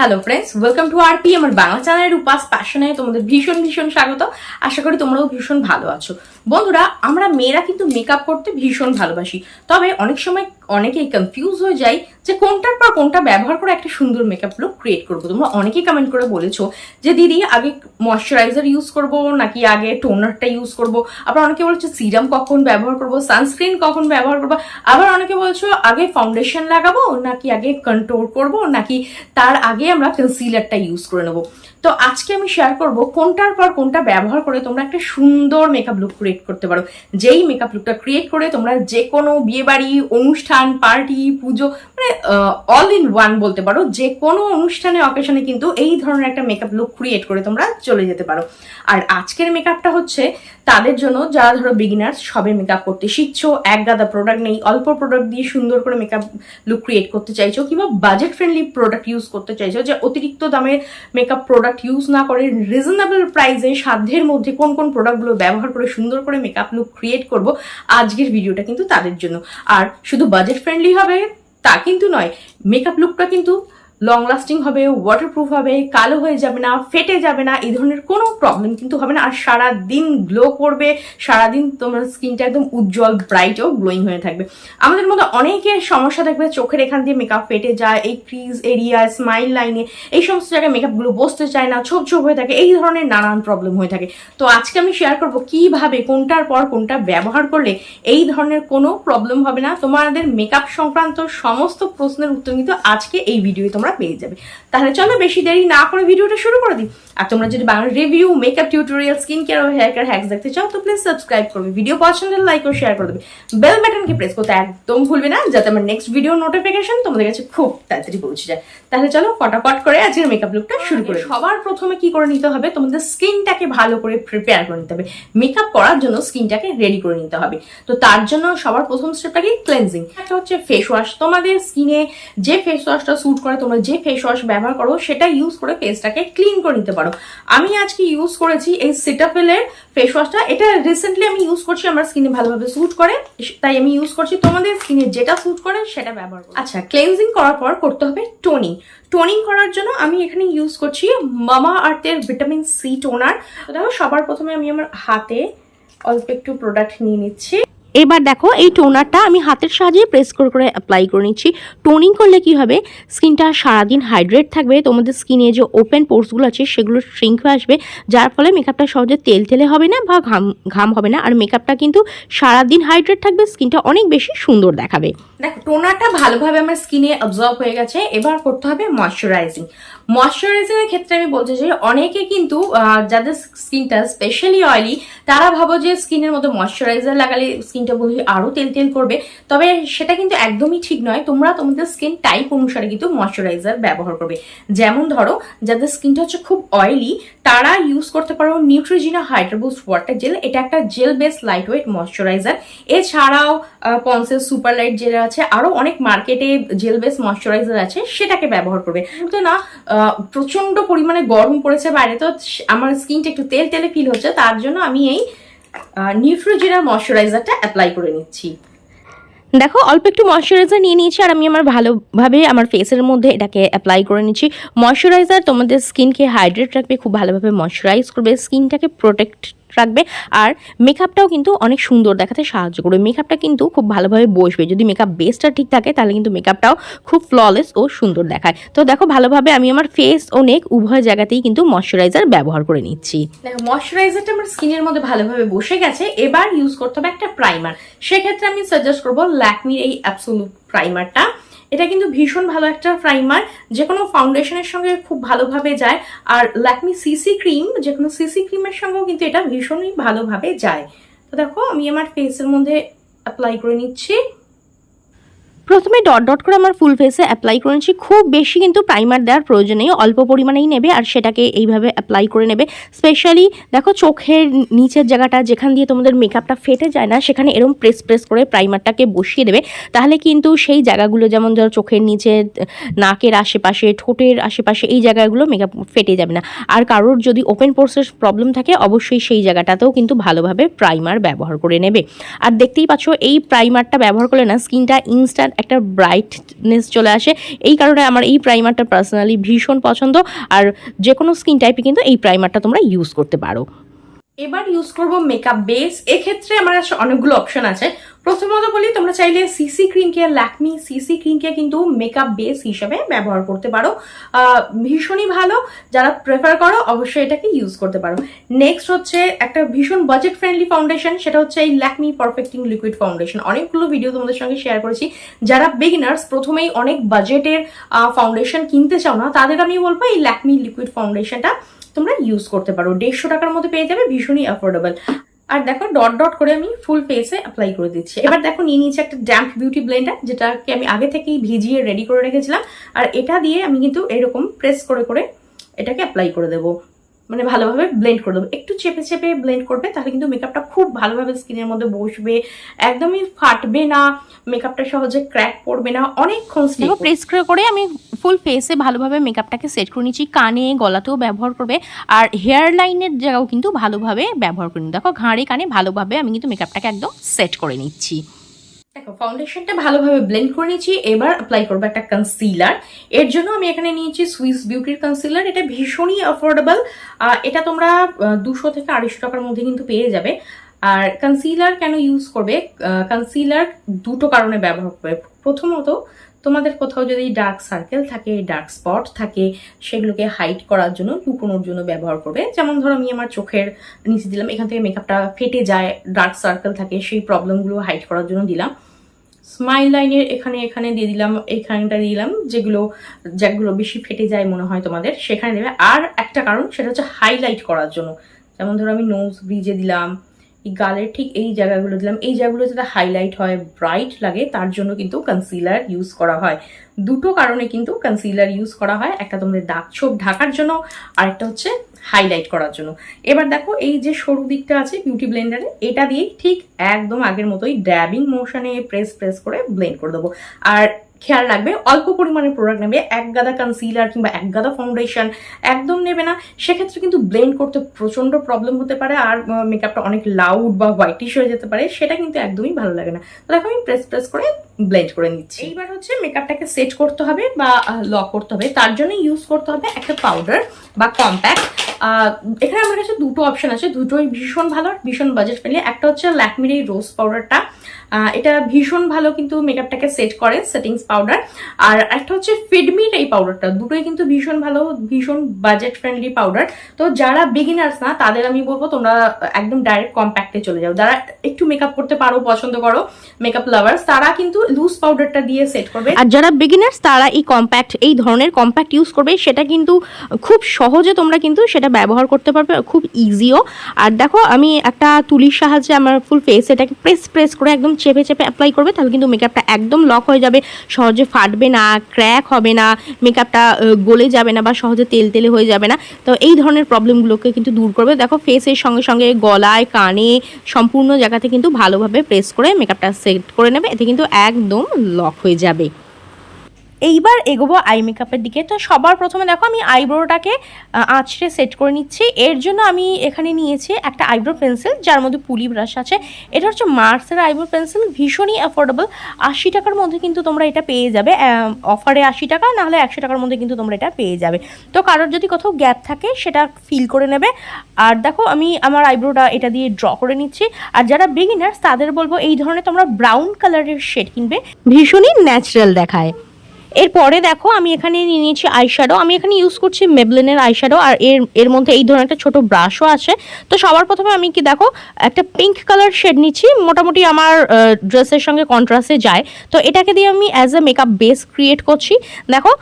Hello friends welcome to R P আমার বাংলা চ্যানেলের উপাস প্যাশনে তোমাদের ভীষণ ভীষণ স্বাগত। আশা করি তোমরাও ভীষণ ভালো আছো। বন্ধুরা, আমরা মেয়েরা কিন্তু মেকআপ করতে ভীষণ ভালোবাসি। তবে অনেক সময় অনেকেই কনফিউজ হয়ে যায় যে কোনটার পর কোনটা ব্যবহার করে একটা সুন্দর মেকআপ লুক ক্রিয়েট করব। তোমরা অনেকেই কমেন্ট করে বলেছ যে, দিদি, আগে ময়শ্চারাইজার ইউজ করব নাকি আগে টোনারটা ইউজ করব? আবার অনেকে বলছো সিরাম কখন ব্যবহার করব? সানস্ক্রিন কখন ব্যবহার করব? আবার অনেকে বলছো, আগে ফাউন্ডেশন লাগাবো নাকি আগে কন্ট্রোল করব নাকি তার আগে আমরা কনসিলারটা ইউজ করে নেব? তো আজকে আমি শেয়ার করব কোনটার পর কোনটা ব্যবহার করে তোমরা একটা সুন্দর মেকআপ লুক ক্রিয়েট করতে পারো। যেই মেকআপ লুকটা ক্রিয়েট করে তোমরা যে কোনো বিয়ে বাড়ি অনুষ্ঠান পার্টি পুজো মানে অল ইন ওয়ান বলতে পারো যে কোনো অনুষ্ঠানে অকেশনে কিন্তু এই ধরনের একটা মেকআপ লুক ক্রিয়েট করে তোমরা চলে যেতে পারো। আর আজকের মেকআপটা হচ্ছে তাদের জন্য যারা ধরো বিগিনার্স সবে মেকআপ করতে শিখছো, এক গাদা প্রোডাক্ট নেই, অল্প প্রোডাক্ট দিয়ে সুন্দর করে মেকআপ লুক ক্রিয়েট করতে চাইছো, কিংবা বাজেট ফ্রেন্ডলি প্রোডাক্ট ইউজ করতে চাইছো, যে অতিরিক্ত দামের মেকআপ প্রোডাক্ট ইউজ না করে রিজনেবল প্রাইসে সাধ্যের মধ্যে কোন কোন প্রোডাক্টগুলো ব্যবহার করে সুন্দর করে মেকআপ লুক ক্রিয়েট করব আজকের ভিডিওটা কিন্তু তাদের জন্য। আর শুধু বাজেট ফ্রেন্ডলি হবে তা কিন্তু নয় মেকআপ লুকটা কিন্তু লং লাস্টিং হবে ওয়াটারপ্রুফ হবে, কালো হয়ে যাবে না, ফেটে যাবে না, এই ধরনের কোনো প্রবলেম কিন্তু হবে না। আর সারা দিন গ্লো করবে, সারাদিন তোমার স্কিনটা একদম উজ্জ্বল ব্রাইট ও গ্লোয়িং হয়ে থাকবে। আমাদের মধ্যে অনেকের সমস্যা থাকবে, চোখের এখান দিয়ে মেকআপ ফেটে যায়, এই ক্রিজ এরিয়া স্মাইল লাইনে এই সমস্ত জায়গায় মেকআপগুলো বসতে চায় না, ছোপ ছোপ হয়ে থাকে, এই ধরনের নানান প্রবলেম হয়ে থাকে। তো আজকে আমি শেয়ার করব কীভাবে, কোনটার পর কোনটা ব্যবহার করলে এই ধরনের কোনো প্রবলেম হবে না। তোমাদের মেকআপ সংক্রান্ত সমস্ত প্রশ্নের উত্তর কিন্তু আজকে এই ভিডিওয়ে তোমরা পেয়ে যাবে। তাহলে চলো বেশি দেরি না করে ভিডিওটা শুরু করে দিই। আর তোমরা যদি Bangla review makeup tutorial skin care ও হেয়ার কেয়ার হ্যাক্স দেখতে চাও তো প্লিজ সাবস্ক্রাইব করবে। ভিডিও পছন্দ লাইক ও শেয়ার করে দেবে। বেল বাটনকে প্রেস করতে একদম ভুলবে না যাতে আমার নেক্সট ভিডিও নোটিফিকেশন তোমাদের কাছে খুব তাড়াতাড়ি পৌঁছে যায়। তাহলে চলো ফটাফট করে আজকের মেকআপ লুকটা শুরু করে সবার প্রথমে কি করে নিতে হবে? তোমাদের স্কিনটাকে ভালো করে প্রিপেয়ার করে নিতে হবে। মেকআপ করার জন্য স্কিনটাকে রেডি করে নিতে হবে। তো তার জন্য সবার প্রথম স্টেপটা কি? ক্লেন্সিং একটা হচ্ছে ফেস ওয়াশ তোমাদের স্কিনে যে ফেস ওয়াশটা স্যুট করে তোমরা যে ফেস ওয়াশ ব্যবহার করো, সেটা ইউজ করে ফেসটাকে ক্লিন করে নিতে পারো। আমি আজকে ইউজ করেছি এই সিটাফেলের ফেস ওয়াশটা এটা রিসেন্টলি আমি ইউজ করছি আমার স্কিনে ভালোভাবে স্যুট করে। তাই আমি ইউজ করছি তোমাদের স্কিনে যেটা স্যুট করে, সেটা ব্যবহার করো। আচ্ছা ক্লেন্সিং করার পর করতে হবে টোনিং টোনিং করার জন্য আমি এখানে ইউজ করছি মামা আর্থের ভিটামিন সি টোনার দেখো সবার প্রথমে আমি আমার হাতে অল্প একটু প্রোডাক্ট নিয়ে নিচ্ছি। এবার দেখো এই টোনারটা আমি হাতের সাহায্যে প্রেস করে করে অ্যাপ্লাই করে নিচ্ছি। টোনিং করলে কি হবে? স্কিনটা সারাদিন হাইড্রেট থাকবে, তোমাদের স্কিনে যে ওপেন পোর্সগুলো আছে, সেগুলো শ্রিঙ্ক হয়ে আসবে, যার ফলে মেকআপটা সহজে তেল তেলে হবে না বা ঘাম ঘাম হবে না। আর মেকআপটা কিন্তু সারাদিন হাইড্রেট থাকবে স্কিনটা অনেক বেশি সুন্দর দেখাবে। দেখো টোনারটা ভালোভাবে আমার স্কিনে অবজর্ভ হয়ে গেছে। এবার করতে হবে ময়শ্চারাইজিং ময়শ্চারাইজিং এর ক্ষেত্রে আমি বলতে চাই, অনেকে কিন্তু যাদের স্কিনটা স্পেশালি অয়েলি তারা ভাবো যে স্কিনের মধ্যে ময়শ্চারাইজার লাগালে স্কিনটা বোধ হয় আরও তেল তেল করবে। তবে সেটা কিন্তু একদমই ঠিক নয়। তোমরা তোমাদের স্কিন টাইপ অনুসারে কিন্তু ময়শ্চারাইজার ব্যবহার করবে। যেমন ধরো, যাদের স্কিনটা হচ্ছে খুব অয়েলি তারা ইউজ করতে পারো নিউট্রিজিনা হাইড্রোবুস্ট ওয়াটার জেল এটা একটা gel base lightweight moisturiser. এছাড়াও পন্সের সুপার লাইট জেল আছে। আরও অনেক মার্কেটে জেল বেস ময়শ্চারাইজার আছে, সেটাকে ব্যবহার করবে। তো না আহ, প্রচণ্ড পরিমাণে গরম পড়েছে বাইরে। তো আমার স্কিনটা একটু তেল তেলে ফিল হচ্ছে তার জন্য আমি এই নিউট্রোজিরা ময়শ্চারাইজারটা অ্যাপ্লাই করে নিচ্ছি। দেখো অল্প একটু ময়শ্চারাইজার নিয়ে নিয়েছি আর আমি আমার ভালোভাবে আমার ফেসের মধ্যে এটাকে অ্যাপ্লাই করে নিচ্ছি। ময়শ্চারাইজার তোমাদের স্কিনকে হাইড্রেট রাখবে খুব ভালোভাবে ময়শ্চারাইজ করবে। স্কিনটাকে প্রোটেক্ট রাখবে। আর মেকআপটাও কিন্তু অনেক সুন্দর দেখাতে সাহায্য করবে। মেকআপটা কিন্তু খুব ভালোভাবে বসবে। যদি মেকআপ বেসটা ঠিক থাকে, তাহলে কিন্তু মেকআপটাও খুব ফ্ললেস ও সুন্দর দেখায়। তো দেখো, ভালোভাবে আমি আমার ফেস ও নেক উভয় জায়গাতেই কিন্তু ময়শ্চারাইজার ব্যবহার করে নিচ্ছি। দেখো ময়শ্চারাইজারটা আমার স্কিনের মধ্যে ভালোভাবে বসে গেছে। এবার ইউজ করতে হবে একটা প্রাইমার সেক্ষেত্রে আমি সাজেস্ট করব ল্যাকমির এই অ্যাবসোলুট প্রাইমারটা এটা কিন্তু ভীষণ ভালো একটা প্রাইমার যে কোনো ফাউন্ডেশনের সঙ্গে খুব ভালোভাবে যায়। আর ল্যাকমি সিসি ক্রিম যে কোনো সিসি ক্রিমের সঙ্গেও কিন্তু এটা ভীষণই ভালোভাবে যায়। তো দেখো, আমি আমার ফেসের মধ্যে অ্যাপ্লাই করে নিচ্ছি। প্রথমে ডট ডট করে আমার ফুল ফেসে অ্যাপ্লাই করে নিচ্ছি খুব বেশি কিন্তু প্রাইমার দেওয়ার প্রয়োজন নেই, অল্প পরিমাণেই নেবে আর সেটাকে এইভাবে অ্যাপ্লাই করে নেবে। স্পেশালি দেখো চোখের নিচের জায়গাটা যেখান দিয়ে তোমাদের মেকআপটা ফেটে যায় না, সেখানে এরকম প্রেস প্রেস করে প্রাইমারটাকে বসিয়ে দেবে। তাহলে কিন্তু সেই জায়গাগুলো যেমন ধরো চোখের নিচে, নাকের আশেপাশে, ঠোঁটের আশেপাশে এই জায়গাগুলো মেকআপ ফেটে যাবে না। আর কারোর যদি ওপেন পোর্সের প্রবলেম থাকে, অবশ্যই সেই জায়গাটাতেও কিন্তু ভালোভাবে প্রাইমার ব্যবহার করে নেবে। আর দেখতেই পাচ্ছ, এই প্রাইমারটা ব্যবহার করলে না স্কিনটা ইনস্ট্যান্ট একটা ব্রাইটনেস চলে আসে। এই কারণে আমার এই প্রাইমারটা পার্সোনালি ভীষণ পছন্দ। আর যে কোনো স্কিন টাইপে কিন্তু এই প্রাইমারটা তোমরা ইউজ করতে পারো। এবার ইউজ করব মেকআপ বেস এক্ষেত্রে আমার কাছে অনেকগুলো অপশন আছে। প্রথমত বলি, তোমরা চাইলে CC cream care Lakme CC cream care কিন্তু মেকআপ বেস হিসেবে ব্যবহার করতে পারো। ভীষণই ভালো। যারা প্রেফার করো, অবশ্যই এটাকে ইউজ করতে পারো। নেক্সট হচ্ছে একটা ভীষণ বাজেট ফ্রেন্ডলি ফাউন্ডেশন সেটা হচ্ছে এই ল্যাকমি পারফেক্টিং লিকুইড ফাউন্ডেশন অনেকগুলো ভিডিও তোমাদের সঙ্গে শেয়ার করেছি। যারা বিগিনার্স প্রথমেই অনেক বাজেটের ফাউন্ডেশন কিনতে চাও না, তাদের আমি বলব এই ল্যাকমি লিকুইড ফাউন্ডেশনটা তোমরা ইউজ করতে পারো। দেড়শো টাকার মধ্যে পেয়ে যাবে, ভীষণই অ্যাফোর্ডেবল আর দেখো ডট ডট করে আমি ফুল ফেসে অ্যাপ্লাই করে দিচ্ছি। এবার দেখো, নিয়ে নিয়েছি একটা ড্যাম্প বিউটি ব্লেন্ডার যেটাকে আমি আগে থেকেই ভিজিয়ে রেডি করে রেখেছিলাম। আর এটা দিয়ে আমি কিন্তু এরকম প্রেস করে করে এটাকে অ্যাপ্লাই করে দেবো। মানে ভালোভাবে ব্লেন্ড করে দেবো। একটু চেপে চেপে ব্লেন্ড করবে তাহলে কিন্তু মেকআপটা খুব ভালোভাবে স্কিনের মধ্যে বসবে। একদমই ফাটবে না মেকআপটা সহজে ক্র্যাক পড়বে না অনেকক্ষণ স্লিপ প্রেস করে করে আমি ফুল ফেসে ভালোভাবে মেকআপটাকে সেট করে নিচ্ছি। কানে গলাতেও ব্যবহার করবে। আর হেয়ার লাইনের জায়গাও কিন্তু ভালোভাবে ব্যবহার করে নিই দেখো ঘাড়ে কানে ভালোভাবে আমি কিন্তু মেকআপটাকে একদম সেট করে নিচ্ছি। দেখো ফাউন্ডেশনটা ভালোভাবে ব্লেন্ড করে নিয়েছি, এবার অ্যাপ্লাই করব একটা কনসিলার এর জন্য আমি এখানে নিয়েছি সুইস বিউটির কনসিলার এটা ভীষণই অ্যাফোর্ডেবল এটা তোমরা দুশো থেকে আড়াইশো টাকার মধ্যে কিন্তু পেয়ে যাবে। আর কনসিলার কেন ইউজ করবে? কনসিলার দুটো কারণে ব্যবহার করবে। প্রথমত তোমাদের কোথাও যদি ডার্ক সার্কেল থাকে ডার্ক স্পট থাকে, সেগুলোকে হাইড করার জন্য লুকোনোর জন্য ব্যবহার করবে। যেমন ধরো, আমি আমার চোখের নিচে দিলাম, এখান থেকে মেকআপটা ফেটে যায় ডার্ক সার্কেল থাকে, সেই প্রবলেমগুলো হাইড করার জন্য দিলাম। স্মাইল লাইনের এখানে এখানে দিয়ে দিলাম, এখানটা দিলাম, যেগুলো যেগুলো বেশি ফেটে যায় মনে হয় তোমাদের, সেখানে দেবে। আর একটা কারণ, সেটা হচ্ছে হাইলাইট করার জন্য। যেমন ধরো, আমি নোজ ব্রিজে দিলাম এই গালের ঠিক এই জায়গাগুলো দিলাম। এই জায়গাগুলো যাতে হাইলাইট হয় ব্রাইট লাগে, তার জন্য কিন্তু কনসিলার ইউজ করা হয়। দুটো কারণে কিন্তু কনসিলার ইউজ করা হয়, একটা তোমাদের দাগ ছোপ ঢাকার জন্য আরেকটা হচ্ছে হাইলাইট করার জন্য। এবার দেখো, এই যে সরু দিকটা আছে বিউটি ব্লেন্ডারে এটা দিয়েই ঠিক একদম আগের মতোই ড্যাবিং মোশনে প্রেস প্রেস করে ব্লেন্ড করে দেবো। আর খেয়াল রাখবে। অল্প পরিমাণে প্রোডাক্ট নেবে, এক গাদা কনসিলার কিংবা এক গাদা ফাউন্ডেশন একদম নেবে না। সেক্ষেত্রে কিন্তু ব্লেন্ড করতে প্রচণ্ড প্রবলেম হতে পারে আর মেকআপটা অনেক লাউড বা হোয়াইটিশ হয়ে যেতে পারে, সেটা কিন্তু একদমই ভালো লাগে না। তো দেখো আমি প্রেস প্রেস করে ব্লেন্ড করে নিচ্ছি। এইবার হচ্ছে মেকআপটাকে সেট করতে হবে বা লক করতে হবে। তার জন্য ইউজ করতে হবে একটা পাউডার বা কম্প্যাক্ট এখানে আমার কাছে দুটো অপশন আছে। দুটোই ভীষণ ভালো ভীষণ বাজেট ফ্রেন্ডলি একটা হচ্ছে ল্যাকমির এই রোজ পাউডারটা এটা ভীষণ ভালো কিন্তু মেকআপটাকে সেট করে সেটিংস পাউডার আর একটা হচ্ছে ফিডমির এই পাউডারটা দুটোই কিন্তু ভীষণ ভালো, ভীষণ বাজেট ফ্রেন্ডলি পাউডার তো যারা বিগিনার্স না, তাদের আমি বলব তোমরা একদম ডাইরেক্ট কম্প্যাক্টে চলে যাও। যারা একটু মেকআপ করতে পারো, পছন্দ করো মেকআপ লাভার্স তারা কিন্তু লুজ পাউডারটা দিয়ে সেট করবে। আর যারা বিগিনার্স তারা এই কম্প্যাক্ট এই ধরনের কম্প্যাক্ট ইউজ করবে। সেটা কিন্তু খুব সহজে তোমরা কিন্তু সেটা ব্যবহার করতে পারবে, খুব ইজিও আর দেখো, আমি একটা তুলির সাহায্যে আমার ফুল ফেস এটাকে প্রেস প্রেস করে একদম চেপে চেপে অ্যাপ্লাই করবে, তাহলে কিন্তু মেকআপটা একদম লক হয়ে যাবে। সহজে ফাটবে না ক্র্যাক হবে না মেকআপটা গলে যাবে না বা সহজে তেল, তেলে হয়ে যাবে না। তো এই ধরনের প্রবলেমগুলোকে কিন্তু দূর করবে। দেখো ফেসের সঙ্গে সঙ্গে গলায়, কানে, সম্পূর্ণ জায়গাতে কিন্তু ভালোভাবে প্রেস করে মেকআপটা সেট করে নেবে। এতে কিন্তু একদম লক হয়ে যাবে। এইবার এগোবো আই মেকআপের দিকে। তো সবার প্রথমে দেখো, আমি আইব্রোটাকে আঁচড়ে সেট করে নিচ্ছি। এর জন্য আমি এখানে নিয়েছি একটা আইব্রো পেন্সিল যার মধ্যে পুলি ব্রাশ আছে। এটা হচ্ছে মার্সের আইব্রো পেন্সিল ভীষণই অ্যাফোর্ডেবল আশি টাকার মধ্যে কিন্তু তোমরা এটা পেয়ে যাবে। অফারে আশি টাকা, নাহলে একশো টাকার মধ্যে কিন্তু তোমরা এটা পেয়ে যাবে। তো কারোর যদি কোথাও গ্যাপ থাকে, সেটা ফিল করে নেবে। আর দেখো, আমি আমার আইব্রোটা এটা দিয়ে ড্র করে নিচ্ছি। আর যারা বিগিনার্স তাদের বলব, এই ধরনের তোমরা ব্রাউন কালারের শেড কিনবে। ভীষণই ন্যাচারাল দেখায়। এরপরে দেখো, আমি এখানে নিয়ে নিয়েছি আইশ্যাডো আমি এখানে ইউজ করছি মেবলিনের আইশ্যাডো আর এর এর মধ্যে এই ধরনের একটা ছোটো ব্রাশও আছে। তো সবার প্রথমে আমি কি দেখো, একটা পিঙ্ক কালার শেড নিচ্ছি, মোটামুটি আমার ড্রেসের সঙ্গে কন্ট্রাস্টে যায়। তো এটাকে দিয়ে আমি as a makeup base create করছি। দেখো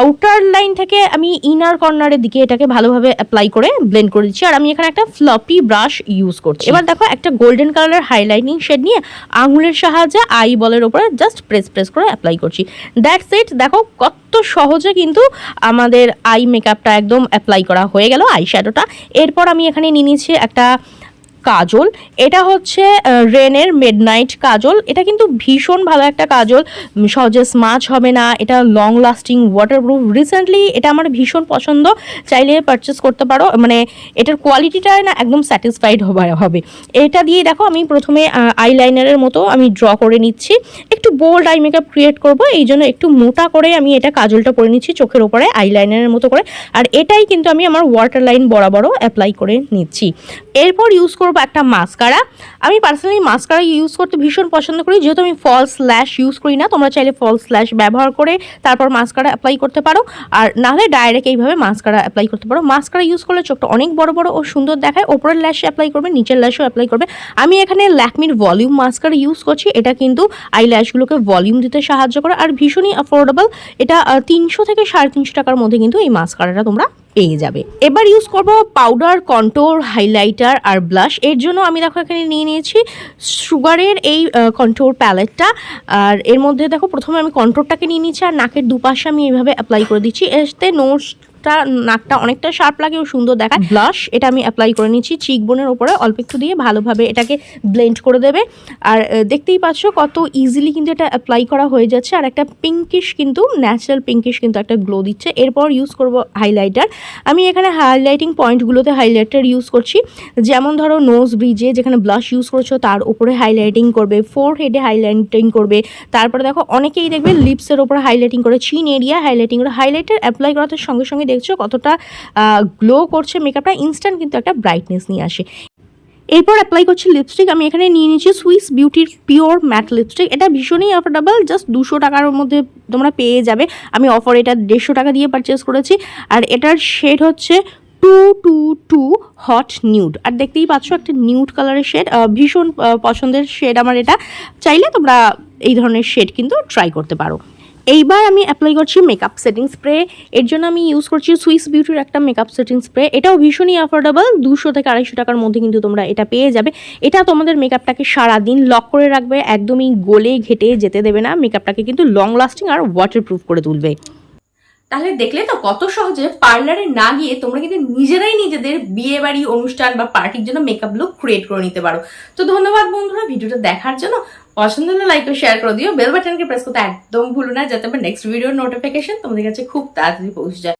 আউটার লাইন থেকে আমি ইনার কর্নারের দিকে এটাকে ভালোভাবে অ্যাপ্লাই করে ব্লেন্ড করে দিচ্ছি, আর আমি এখানে একটা ফ্লপি ব্রাশ ইউজ করছি। এবার দেখো, একটা গোল্ডেন কালারের হাইলাইটিং শেড নিয়ে আঙুলের সাহায্যে আই বলের ওপরে জাস্ট প্রেস প্রেস করে অ্যাপ্লাই করছি। দ্যাটস ইট দেখো, কত সহজে কিন্তু আমাদের আই মেকআপটা একদম অ্যাপ্লাই করা হয়ে গেল আই শ্যাডোটা এরপর আমি এখানে নিয়ে নিয়েছি একটা কাজল। এটা হচ্ছে রেনের মিডনাইট কাজল। এটা কিন্তু ভীষণ ভালো একটা কাজল। সহজে স্মাচ হবে না। এটা লং লাস্টিং ওয়াটারপ্রুফ রিসেন্টলি এটা আমার ভীষণ পছন্দ। চাইলে পারচেস করতে পারো। মানে এটার কোয়ালিটিটা না একদম স্যাটিসফাইড হবে এটা দিয়ে দেখো, আমি প্রথমে আইলাইনারের মতো আমি ড্র করে নিচ্ছি। একটু বোল্ড আই মেকআপ ক্রিয়েট করব। এই জন্য একটু মোটা করে আমি এটা কাজলটা করে নিচ্ছি চোখের ওপরে আইলাইনারের মতো করে। আর এটাই কিন্তু আমি আমার ওয়াটার লাইন বরাবরও অ্যাপ্লাই করে নিচ্ছি। এরপর ইউজ করব একটা মাস্কারা। আমি পার্সোনালি মাস্কারা ইউজ করতে ভীষণ পছন্দ করি। যেহেতু আমি ফলস ল্যাশ ইউজ করি না, তোমরা চাইলে ফলস ল্যাশ ব্যবহার করে তারপর মাস্কারা অ্যাপ্লাই করতে পারো। আর নাহলে ডাইরেক্ট এইভাবে মাস্কারা অ্যাপ্লাই করতে পারো। মাস্কারা ইউজ করলে চোখটা অনেক বড় বড় ও সুন্দর দেখায়। ওপরের ল্যাশে অ্যাপ্লাই করবে, নিচের ল্যাশেও অ্যাপ্লাই করবে। আমি এখানে ল্যাকমির ভলিউম মাস্কারা ইউজ করছি। এটা কিন্তু আই ল্যাশগুলোকে ভলিউম দিতে সাহায্য করে আর ভীষণই অ্যাফোর্ডেবল এটা তিনশো থেকে সাড়ে তিনশো টাকার মধ্যে কিন্তু এই মাস্কারাটা তোমরা পেয়ে যাবে। এবার ইউজ করব পাউডার কন্ট্রোর হাইলাইটার আর ব্লাশ এর জন্য আমি দেখো এখানে নিয়ে নিয়েছি সুগারের এই কন্ট্রোর প্যালেটটা আর এর মধ্যে দেখো প্রথমে আমি কন্ট্রোলটাকে নিয়ে নিয়েছি, আর নাকের দুপাশে আমি এইভাবে অ্যাপ্লাই করে দিচ্ছি। এতে নোজটা নাকটা নাকটা অনেকটা শার্প লাগে ও সুন্দর দেখায়। ব্লাশ এটা আমি অ্যাপ্লাই করে নিচ্ছি চিক বোনের ওপরে অল্প একটু দিয়ে ভালোভাবে এটাকে ব্লেন্ড করে দেবে। আর দেখতেই পাচ্ছ কত ইজিলি কিন্তু এটা অ্যাপ্লাই করা হয়ে যাচ্ছে। আর একটা পিঙ্কিশ কিন্তু ন্যাচারাল পিঙ্কিশ কিন্তু একটা গ্লো দিচ্ছে। এরপর ইউজ করব হাইলাইটার আমি এখানে হাইলাইটিং পয়েন্টগুলোতে হাইলাইটার ইউজ করছি। যেমন ধরো নোজ ব্রিজে যেখানে ব্লাশ ইউজ করছ তার উপরে হাইলাইটিং করবে ফোর হেডে হাইলাইটিং করবে। তারপরে দেখো অনেকেই দেখবে লিপসের ওপরে হাইলাইটিং করে চিন এরিয়া হাইলাইটিং করে। হাইলাইটার অ্যাপ্লাই করাতে সঙ্গে সঙ্গে দেখছ কতটা গ্লো করছে মেকআপটা ইনস্ট্যান্ট কিন্তু একটা ব্রাইটনেস নিয়ে আসে। এরপর অ্যাপ্লাই করছি লিপস্টিক আমি এখানে নিয়ে নিয়েছি সুইস বিউটির পিওর ম্যাট লিপস্টিক এটা ভীষণই অ্যাফোর্ডেবল জাস্ট দুশো টাকার মধ্যে তোমরা পেয়ে যাবে। আমি অফার এটা দেড়শো টাকা দিয়ে পারচেস করেছি। আর এটার শেড হচ্ছে two two two hot nude আর দেখতেই পাচ্ছ একটা নিউড কালারের শেড ভীষণ পছন্দের শেড আমার এটা। চাইলে তোমরা এই ধরনের শেড কিন্তু ট্রাই করতে পারো। এইবার আমি অ্যাপ্লাই করছি মেকআপ সেটিং স্প্রে এর জন্য আমি ইউজ করছি সুইস বিউটির একটা মেকআপ সেটিং স্প্রে এটাও ভীষণই অ্যাফোর্ডেবল দুশো থেকে আড়াইশো টাকার মধ্যে কিন্তু তোমরা এটা পেয়ে যাবে। এটা তোমাদের মেকআপটাকে সারাদিন লক করে রাখবে, একদমই গলে ঘেটে যেতে দেবে না মেকআপটাকে কিন্তু লং লাস্টিং আর ওয়াটারপ্রুফ করে তুলবে। তাহলে দেখলে তো কত সহজে পার্লারে না গিয়ে তোমরা কিন্তু নিজেরাই নিজেদের বিয়ে বাড়ি অনুষ্ঠান বা পার্টির জন্য মেকআপ লুক ক্রিয়েট করে নিতে পারো। তো ধন্যবাদ বন্ধুরা, ভিডিওটা দেখার জন্য। পছন্দ হলে লাইক ও শেয়ার করে দিও। বেল বাটনকে প্রেস করতে একদম ভুলো না, যাতে আমার নেক্সট ভিডিওর নোটিফিকেশন তোমাদের কাছে খুব তাড়াতাড়ি পৌঁছে যায়।